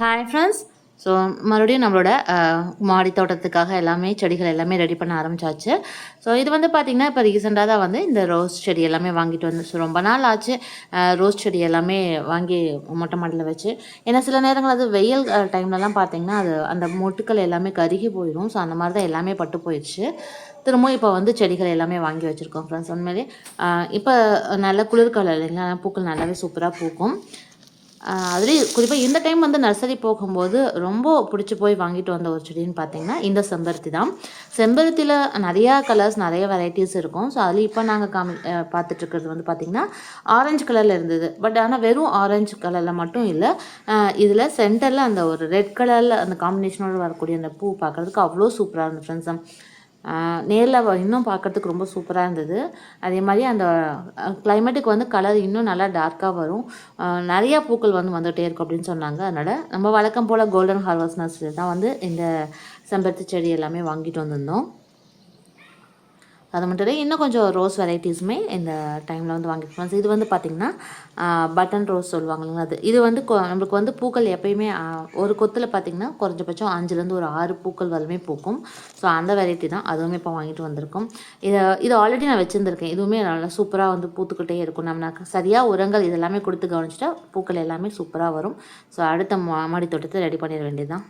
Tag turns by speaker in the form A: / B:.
A: Hi friends so மறுபடியும் நம்மளோட மாடி தோட்டத்துக்காக எல்லாமே செடிகள் எல்லாமே ரெடி பண்ண ஆரம்பிச்சாச்சு. ஸோ இது வந்து பார்த்திங்கன்னா இப்போ ரீசெண்டாக தான் வந்து இந்த ரோஸ் செடி எல்லாமே வாங்கிட்டு வந்து ஸோ ரொம்ப நாள் ஆச்சு. ரோஸ் செடி எல்லாமே வாங்கி மொட்டை மாடியில் வச்சு. ஏன்னா சில நேரங்கள் அது வெயில் டைம்லலாம் பார்த்திங்கன்னா அது அந்த மொட்டுக்கள் எல்லாமே கருகி போயிடும். ஸோ அந்த மாதிரி தான் எல்லாமே பட்டு போயிடுச்சு. திரும்பவும் இப்போ வந்து செடிகள் எல்லாமே வாங்கி வச்சுருக்கோம் ஃப்ரெண்ட்ஸ் உண்மையிலே இப்போ நல்ல குளிர்காலம் இல்லைங்களா? பூக்கள் நல்லாவே சூப்பராக பூக்கும். அதுலேயும் குறிப்பாக இந்த டைம் வந்து நர்சரி போகும்போது ரொம்ப பிடிச்சி போய் வாங்கிட்டு வந்த ஒரு செடின்னு பார்த்தீங்கன்னா இந்த செம்பருத்தி தான். செம்பருத்தியில் நிறையா கலர்ஸ் நிறைய வெரைட்டிஸ் இருக்கும். ஸோ அதில் இப்போ நாங்கள் காமி பார்த்துட்ருக்கிறது வந்து பார்த்திங்கன்னா ஆரஞ்சு கலரில் இருந்தது. பட் ஆனால் வெறும் ஆரஞ்சு கலரில் மட்டும் இல்லை இதில் சென்டரில் அந்த ஒரு ரெட் கலரில் அந்த காம்பினேஷனோடு வரக்கூடிய அந்த பூ பார்க்குறதுக்கு அவ்வளோ சூப்பராக இருந்தது ஃப்ரெண்ட்ஸ் நேரில் இன்னும் பார்க்கறதுக்கு ரொம்ப சூப்பராக இருந்தது. அதே மாதிரி அந்த கிளைமேட்டுக்கு வந்து கலர் இன்னும் நல்லா டார்க்காக வரும். நிறையா பூக்கள் வந்து வந்துகிட்டே இருக்கும் அப்படின்னு சொன்னாங்க. அதனால் நம்ம வழக்கம் போல் கோல்டன் ஹார்வஸ்ட் நர்சரி தான் வந்து இந்த செம்பருத்தி செடி எல்லாமே வாங்கிட்டு வந்திருந்தோம். அது மட்டும் இல்லை இன்னும் கொஞ்சம் ரோஸ் வெரைட்டிஸுமே இந்த டைமில் வந்து வாங்கிட்டு போனோம் இது வந்து பார்த்திங்கன்னா பட்டன் ரோஸ் சொல்லுவாங்க இல்லைங்களா அது. இது வந்து கொ- நம்மளுக்கு வந்து பூக்கள் எப்பயுமே ஒரு கொத்தில் பார்த்திங்கன்னா குறைஞ்சபட்சம் அஞ்சுலேருந்து ஒரு ஆறு பூக்கள் வரலுமே பூக்கும். ஸோ அந்த வெரைட்டி தான் அதுவுமே இப்போ வாங்கிட்டு வந்திருக்கோம். இதை இது ஆல்ரெடி நான் வச்சுருந்துருக்கேன். இதுவுமே நல்லா சூப்பராக வந்து பூத்துக்கிட்டே இருக்கும். நம்ம சரியாக உரங்கள் இதெல்லாமே கொடுத்து கவனிச்சிட்டா பூக்கள் எல்லாமே சூப்பராக வரும். ஸோ அடுத்த மா- மாடி தோட்டத்தை ரெடி பண்ணிட வேண்டியதுதான்.